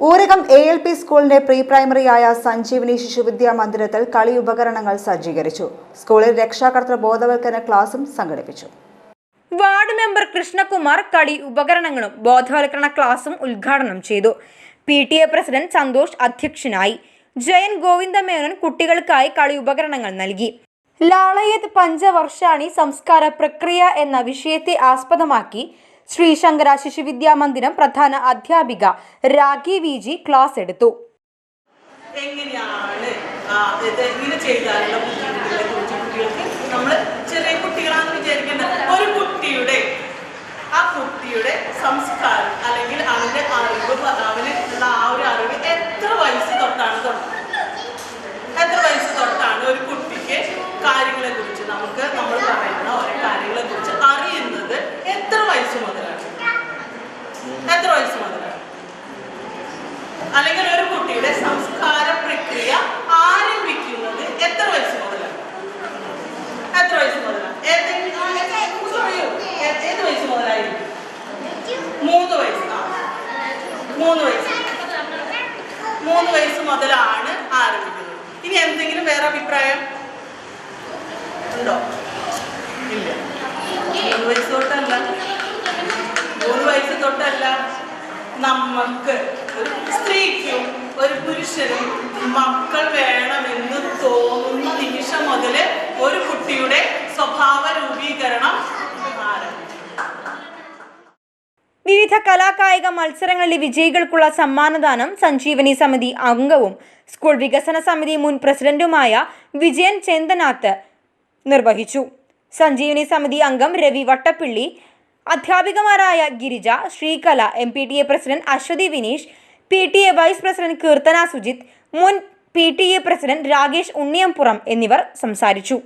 Oorakam A L P സ്കൂളിന്റെ pre പ്രൈമറിയായ സഞ്ജീവനി ശിശുവിദ്യാ മന്ദിരത്തിൽ കളി ഉപകരണങ്ങൾ സജ്ജീകരിച്ചു. സ്കൂളിൽ രക്ഷാകർത്തൃ ബോധവൽക്കരണ ക്ലാസും സംഘടിപ്പിച്ചു. വാർഡ് മെമ്പർ കൃഷ്ണകുമാർ കളി ഉപകരണങ്ങളും ബോധവൽക്കരണ ക്ലാസും ഉദ്ഘാടനം ചെയ്തു. P T A president Santhosh അധ്യക്ഷനായി ജയൻ ഗോവിന്ദമേനോൻ കുട്ടികൾക്കായി കളി ഉപകരണങ്ങൾ നൽകി. ലാളയത് പഞ്ചവർഷാണി സംസ്കാര പ്രക്രിയ എന്ന വിഷയത്തെ ആസ്പദമാക്കി ശ്രീശങ്കര ശിശുവിദ്യാ മന്ദിരം പ്രധാന അധ്യാപിക രാഖി വി ജി ക്ലാസ് എടുത്തു. എങ്ങനെയാണ് നമ്മൾ ചെറിയ ഒരു കുട്ടിയുടെ ആ കുട്ടിയുടെ സംസ്കാരം അല്ലെങ്കിൽ അവന്റെ അറിവ് പ- അവന് ഉള്ള ആ ഒരു അറിവ് എത്ര വയസ്സ് തൊട്ടാണ് തുടങ്ങുന്നത് എത്ര വയസ്സ് തൊട്ടാണ് ഒരു കുട്ടിക്ക് കാര്യങ്ങളെ കുറിച്ച് നമുക്ക് നമ്മൾ പറയുന്ന ഓരോ കാര്യങ്ങളെ കുറിച്ച് അറിയുന്നത് വയസ്സ് മുതലാണ് എത്ര വയസ്സ് മുതലാണ് അല്ലെങ്കിൽ ഒരു കുട്ടിയുടെ സംസ്കാര പ്രക്രിയ ആരംഭിക്കുന്നത് എത്ര വയസ്സ് മുതലാണ് എത്ര വയസ്സ് മുതലാണ് ഏത് വയസ്സ് മുതലായിരിക്കും? മൂന്ന് വയസ്സ്. മൂന്ന് വയസ്സ്. മൂന്ന് വയസ്സ് മുതലാണ് ആരംഭിക്കുന്നത്. ഇനി എന്തെങ്കിലും വേറെ അഭിപ്രായം ഉണ്ടോ ഇല്ല മൂന്ന് വയസ്സ് തൊട്ടല്ല മൂന്ന് വയസ്സ് തൊട്ടല്ല നമുക്ക് ഒരു സ്ത്രീക്കും ഒരു പുരുഷനും മക്കൾ വേണമെന്ന് തോന്നുന്ന നിമിഷം മുതൽ ഒരു കുട്ടിയുടെ സ്വഭാവ രൂപീകരണം വിവിധ കലാകായിക മത്സരങ്ങളിലെ വിജയികൾക്കുള്ള സമ്മാനദാനം സഞ്ജീവനി സമിതി അംഗവും സ്കൂൾ വികസന സമിതി മുൻ പ്രസിഡന്റുമായ വിജയൻ ചെന്തനാത്ത് നിർവഹിച്ചു. സഞ്ജീവനി സമിതി അംഗം Ravi Vattappilly അധ്യാപികമാരായ Girija Sreekala M P T A president Aswathy Vineesh P T A vice president Keerthana Sujith മുൻ P T A president Rakesh Unniyampuram എന്നിവർ സംസാരിച്ചു.